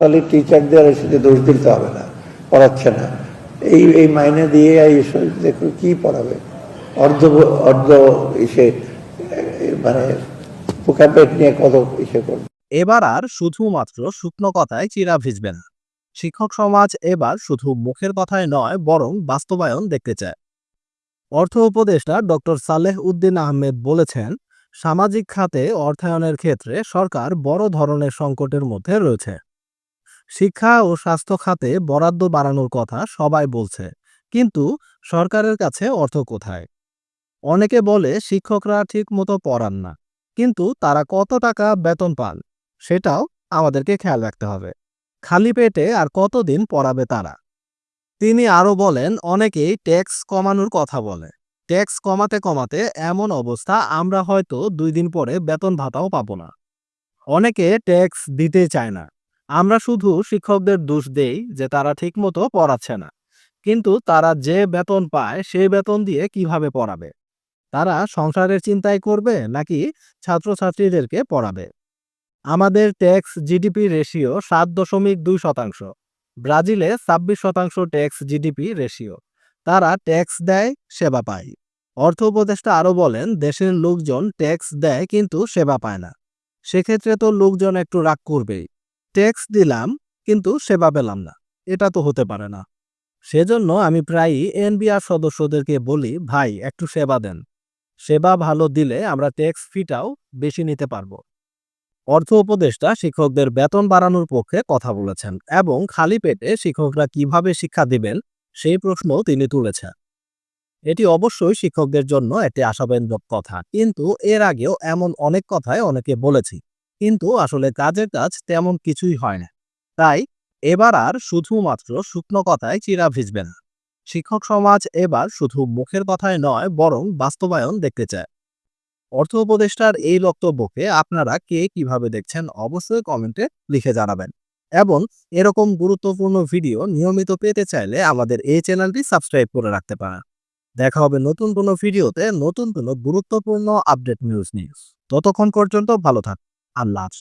তাহলে টিচারদের এসে দোষ দিতে হবে না, পড়াচ্ছে না। এই এই মাইনে দিয়ে দেখো কি পড়াবে? অর্ধ অর্ধ ইসে মানে পোকা পেট নিয়ে কত ইসে করবে? এবার আর শুধুমাত্র শুকনো কথায় চিরা ভিজবে না। শিক্ষক সমাজ এবার শুধু মুখের কথায় নয়, বরং বাস্তবায়ন দেখতে চায়। অর্থ উপদেষ্টা ডক্টর সালেহ উদ্দিন আহমেদ বলেছেন, সামাজিক খাতে অর্থায়নের ক্ষেত্রে সরকার বড় ধরনের সংকটের মধ্যে রয়েছে। শিক্ষা ও স্বাস্থ্য খাতে বরাদ্দ বাড়ানোর কথা সবাই বলছে, কিন্তু সরকারের কাছে অর্থ কোথায়? অনেকে বলে শিক্ষকরা ঠিক মতো পড়ান না, কিন্তু তারা কত টাকা বেতন পান সেটাও আমাদেরকে খেয়াল রাখতে হবে। খালি পেটে আর কতদিন পড়াবে তারা? তিনি আরও বলেন, অনেকেই ট্যাক্স কমানোর কথা বলে। ট্যাক্স কমাতে কমাতে এমন অবস্থা, আমরা হয়তো দুই দিন পরে বেতন ভাতাও পাবো না। অনেকে ট্যাক্স দিতে চায় না। আমরা শুধু শিক্ষকদের দোষ দেই যে তারা ঠিকমতো পড়াচ্ছে না। কিন্তু তারা যে বেতন পায় সেই বেতন দিয়ে কীভাবে পড়াবে? তারা সংসারের চিন্তাই করবে নাকি ছাত্রছাত্রীদেরকে পড়াবে? আমাদের ট্যাক্স জিডিপি রেশিও সাত দশমিক দুই শতাংশ। ব্রাজিলে ছাব্বিশ শতাংশ ট্যাক্স জিডিপি রেশিও। তারা ট্যাক্স দেয়, সেবা পায়। অর্থ উপদেষ্টা আরও বলেন, দেশের লোকজন ট্যাক্স দেয় কিন্তু সেবা পায় না। সেক্ষেত্রে তো লোকজন একটু রাগ করবেই। ট্যাক্স দিলাম, কিন্তু সেবা পেলাম না। এটা তো হতে পারে না। সেজন্য আমি প্রায়ই এনবিআর সদস্যদেরকে বলি, ভাই, একটু সেবা দেন। সেবা ভালো দিলে আমরা ট্যাক্স ফিটাও বেশি নিতে পারব। অর্থ উপদেষ্টা শিক্ষকদের বেতন বাড়ানোর পক্ষে কথা বলেছেন এবং খালি পেটে শিক্ষকরা কীভাবে শিক্ষা দিবেন, সেই প্রশ্ন তিনি তুলেছেন। এটি অবশ্যই শিক্ষকদের জন্য একটি আশাব্যঞ্জক কথা, কিন্তু এর আগেও এমন অনেক কথায় অনেকে বলেছি। কিন্তু আসলে কাজের কাজ তেমন কিছুই হয় না। তাই এবার আর শুধুমাত্র শুকনো কথায় চিরা ভিজবে না। শিক্ষক সমাজ এবার শুধু মুখের কথায় নয়, বরং বাস্তবায়ন দেখতে চায়। অর্থ উপদেষ্টার এই বক্তব্যকে আপনারা কে কীভাবে দেখছেন অবশ্যই কমেন্টে লিখে জানাবেন। এবং এরকম গুরুত্বপূর্ণ ভিডিও নিয়মিত পেতে চাইলে আমাদের এই চ্যানেলটি সাবস্ক্রাইব করে রাখতে পারেন। দেখা হবে নতুন কোনো ভিডিওতে নতুন কোনো গুরুত্বপূর্ণ আপডেট নিউজ নিউজ ততক্ষণ পর্যন্ত ভালো থাক। আল্লাহ হাফেজ।